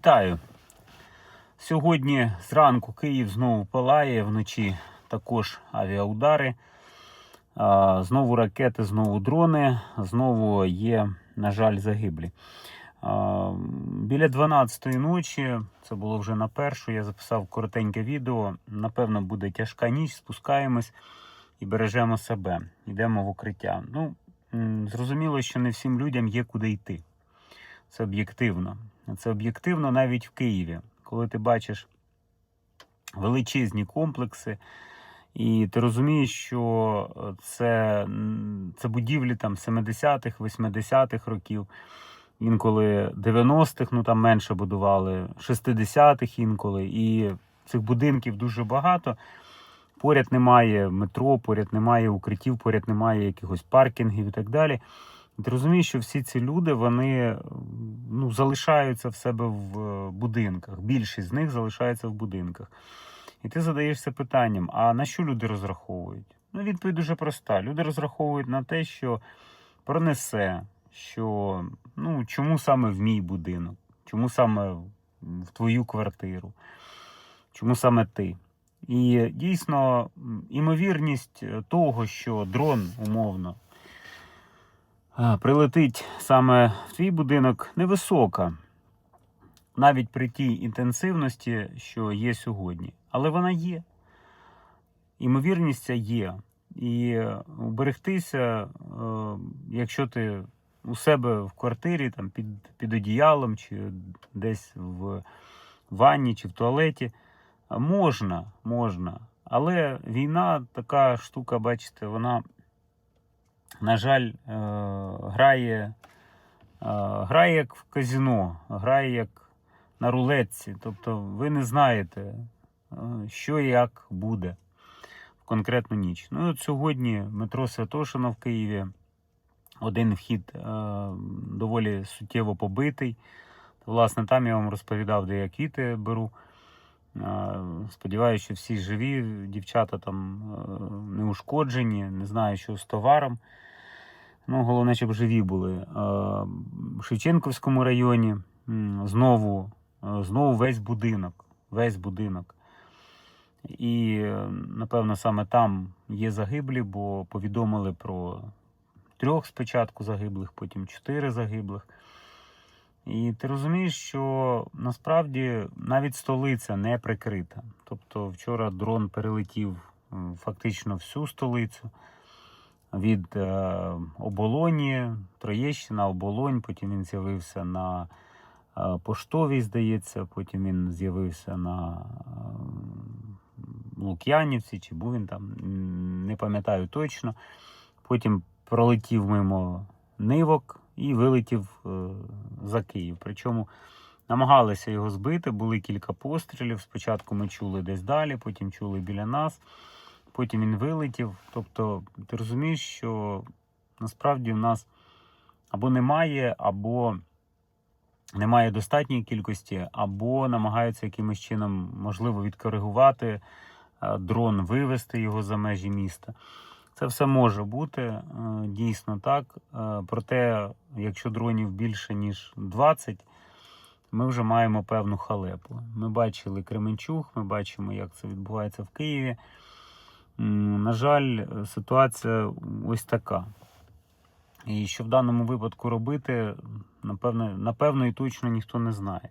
Вітаю. Сьогодні зранку Київ знову палає, вночі також авіаудари. Знову ракети, знову дрони, знову є, на жаль, загиблі. Біля 12-ї ночі, це було вже на першу, я записав коротеньке відео. Напевно, буде тяжка ніч, спускаємось і бережемо себе. Йдемо в укриття. Ну, зрозуміло, що не всім людям є куди йти. Це об'єктивно. Це об'єктивно навіть в Києві, коли ти бачиш величезні комплекси, і ти розумієш, що е, це, це будівлі там 70-х, 80-х років, інколи 90-х, ну там менше будували, 60-х інколи. І цих будинків дуже багато. Поряд немає метро, поряд немає укриттів, поряд немає якихось паркінгів і так далі. Ти розумієш, що всі ці люди вони ну, залишаються в себе в е, будинках. Більшість з них залишається в будинках. І ти задаєшся питанням: а на що люди розраховують? Ну, відповідь дуже проста. Люди розраховують на те, що пронесе, що ну, чому саме в мій будинок, чому саме в твою квартиру, чому саме ти. І дійсно, імовірність е, того, що дрон умовно прилетить саме в твій будинок, невисока. Навіть при тій інтенсивності, що є сьогодні. Але вона є. Імовірність ця є. І е, уберегтися, е, якщо ти у себе в квартирі, там, під, під одіялом, чи десь в ванні, чи в туалеті, можна, можна. Але війна така штука, бачите, вона, на жаль, е, грає, е, грає як в казино, грає як на рулетці. Тобто ви не знаєте, е, що і як буде в конкретну ніч. Ну от сьогодні метро Святошина в Києві. Один вхід доволі суттєво побитий. Власне, там я вам розповідав, де я квіти беру. Сподіваюся, що всі живі, дівчата там е, не ушкоджені, не знаю, що з товаром. Ну, головне, щоб живі були. Е, В Шевченківському районі знову, е, знову весь будинок. Весь будинок. І, напевно, саме там є загиблі, бо повідомили про трьох спочатку загиблих, потім чотири загиблих. І ти розумієш, що насправді навіть столиця не прикрита. Тобто вчора дрон перелетів фактично всю столицю від е, оболоні, Троєщина, оболонь, потім він з'явився на е, поштовій, здається, потім він з'явився на е, Лук'янівці, чи був він там, не пам'ятаю точно. Потім пролетів мимо нивок і вилетів за Київ. Причому намагалися його збити, були кілька пострілів. Спочатку ми чули десь далі, потім чули біля нас, потім він вилетів. Тобто, ти розумієш, що насправді в нас або немає, або немає достатньої кількості, або намагаються якимось чином, можливо, відкоригувати е, дрон, вивести його за межі міста. Це все може бути е, дійсно так. Е, Проте, якщо дронів більше ніж 20, ми вже маємо певну халепу. Ми бачили Кременчуг, ми бачимо, як це відбувається в Києві. На жаль, ситуація ось така. І що в даному випадку робити, напевно, напевно і точно ніхто не знає.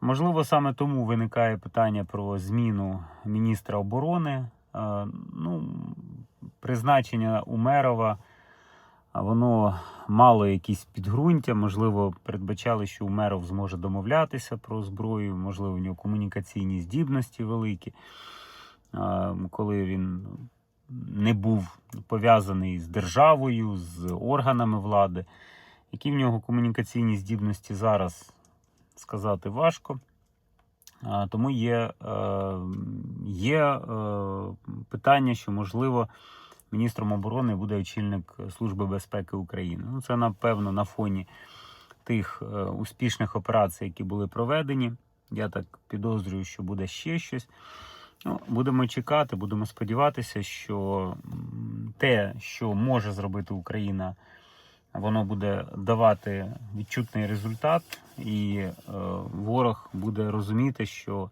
Можливо, саме тому виникає питання про зміну міністра оборони. Е, Ну, призначення Умерова, воно мало якісь підґрунтя. Можливо, передбачали, що Умеров зможе домовлятися про зброю, можливо, у нього комунікаційні здібності великі, коли він не був пов'язаний з державою, з органами влади. Які в нього комунікаційні здібності зараз сказати важко. Тому є, е, є е, питання, що можливо міністром оборони буде очільник Служби безпеки України. Ну, це напевно на фоні тих е, успішних операцій, які були проведені. Я так підозрюю, що буде ще щось. Ну, будемо чекати, будемо сподіватися, що те, що може зробити Україна воно буде давати відчутний результат, і е, ворог буде розуміти, що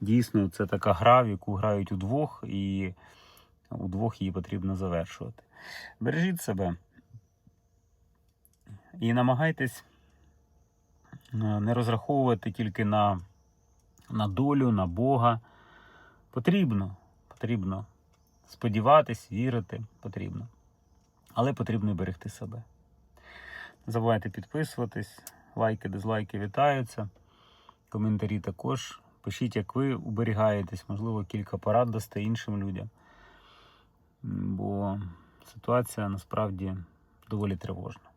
дійсно це така гра, в яку грають удвох, і удвох її потрібно завершувати. Бережіть себе і намагайтесь е, не розраховувати тільки на, на долю, на Бога. Потрібно, потрібно сподіватись, вірити, потрібно. Але потрібно і берегти себе. Не забувайте підписуватись, лайки, дизлайки вітаються. Коментарі також. Пишіть, як ви уберігаєтесь, можливо, кілька порад дасте іншим людям. Бо ситуація насправді доволі тривожна.